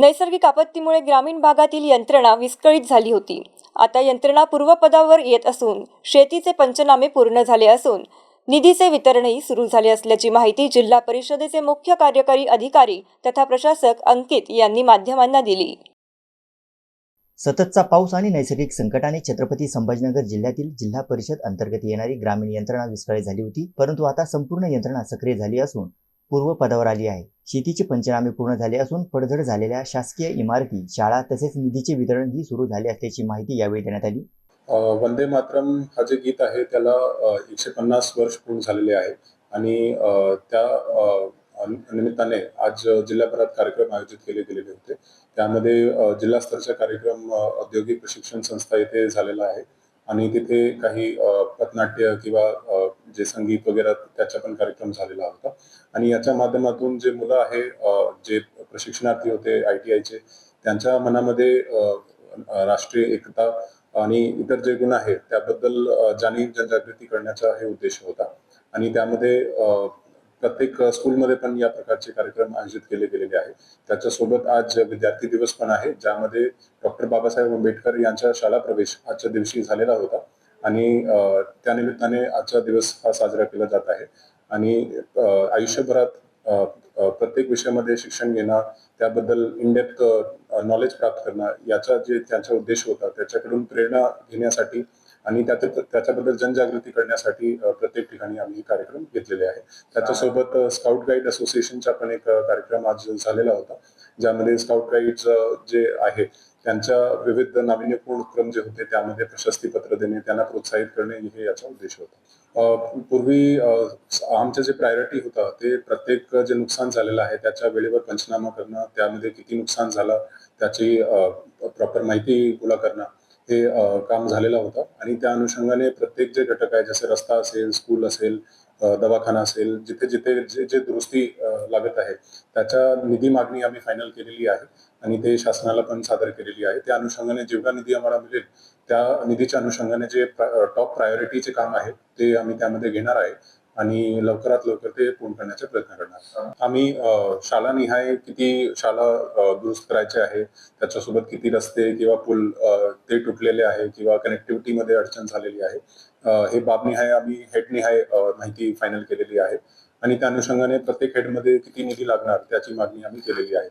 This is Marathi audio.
नैसर्गिक आपत्तीमुळे ग्रामीण भागातील यंत्रणा विस्कळीत झाली होती. आता यंत्रणा पूर्वपदावर येत असून शेतीचे पंचनामे पूर्ण झाले असून निधीचे वितरणही सुरू झाले असल्याची माहिती जिल्हा परिषदेचे मुख्य कार्यकारी अधिकारी तथा प्रशासक अंकित यांनी माध्यमांना दिली. सततचा पाऊस आणि नैसर्गिक संकटाने छत्रपती संभाजीनगर जिल्ह्यातील जिल्हा परिषद अंतर्गत येणारी ग्रामीण यंत्रणा विस्कळीत झाली होती परंतु आता संपूर्ण यंत्रणा सक्रिय झाली असून पूर्व पदावर आली आहे. शेतीचे पंचनामे पूर्ण झाले असून पडझड झालेल्या शासकीय इमारती शाळा तसेच निधीचे वितरणही सुरू झाले असल्याची माहिती यावेळी देण्यात आली. वंदे मातरम हा जे गीत आहे त्याला एकशे पन्नास वर्ष पूर्ण झालेले आहे. आणि त्या निमित्ताने आज जिल्हाभरात कार्यक्रम आयोजित केले गेलेले होते. त्यामध्ये जिल्हास्तरचा कार्यक्रम औद्योगिक प्रशिक्षण संस्था येथे झालेला आहे. आणि तिथे काही पथनाट्य किंवा जे संगीत वगैरे त्याचा पण कार्यक्रम झालेला होता. आणि याच्या माध्यमातून जे मुलं आहे जे प्रशिक्षणार्थी होते आय टी आयचे त्यांच्या मनामध्ये राष्ट्रीय एकता आणि इतर जे गुण आहेत त्याबद्दल जाणीव जनजागृती करण्याचा हे उद्देश होता. आणि त्यामध्ये प्रत्येक स्कूलमध्ये पण या प्रकारचे कार्यक्रम आयोजित केले गेलेले आहेत. त्याच्यासोबत आज विद्यार्थी दिवस पण आहे ज्यामध्ये डॉक्टर बाबासाहेब आंबेडकर यांचा शाळा प्रवेश आजच्या दिवशी झालेला होता. आणि अ, त्यानिमित्ताने आजचा दिवस हा साजरा केला जात आहे. आणि आयुष्यभरात प्रत्येक विषयामध्ये शिक्षण घेणं त्याबद्दल इनडेप्थ नॉलेज प्राप्त करणं याचा जे त्यांचा उद्देश होता त्याच्याकडून प्रेरणा घेण्यासाठी आणि त्यात त्याच्याबद्दल जनजागृती करण्यासाठी प्रत्येक ठिकाणी आम्ही हे कार्यक्रम घेतलेले आहे त्याच्यासोबत स्काउट गाईड असोसिएशनचा पण एक कार्यक्रम आज झालेला होता ज्यामध्ये स्काउट गाईड जे आहे त्यांच्या विविध नाविन्यपूर्ण उपक्रम जे होते त्यामध्ये प्रशस्तीपत्र देणे त्यांना प्रोत्साहित करणे हे याचा उद्देश होता. पूर्वी आमचं जे प्रायोरिटी होतं ते प्रत्येक जे नुकसान झालेलं आहे त्याच्या वेळेवर पंचनामा करणं त्यामध्ये किती नुकसान झालं त्याची प्रॉपर माहिती गोळा करणं हे काम झालेलं होतं. आणि त्या अनुषंगाने प्रत्येक जे घटक आहे जसे रस्ता असेल स्कूल असेल दवाखाना असेल जिथे जिथे जे जे दुरुस्ती लागत आहे त्याच्या निधी मागणी आम्ही फायनल केलेली आहे. आणि ते शासनाला पण सादर केलेली आहे. त्या अनुषंगाने जेवढा निधी आम्हाला मिळेल त्या निधीच्या अनुषंगाने जे टॉप प्रायोरिटीचे काम आहे ते आम्ही त्यामध्ये घेणार आहे. आणि लवकरात लवकर ते पूर्ण करण्याचा प्रयत्न करणार. आम्ही शाळा निहाय किती शाळा दुरुस्त करायचे आहे त्याच्यासोबत किती रस्ते किंवा पूल ते तुटलेले आहे किंवा कनेक्टिव्हिटी मध्ये अडचण झालेली आहे हे हे बाबनिहाय आम्ही हेडनिहाय निहाय माहिती फायनल केलेली आहे. आणि त्या अनुषंगाने प्रत्येक हेडमध्ये किती निधी लागणार त्याची मागणी आम्ही केलेली आहे.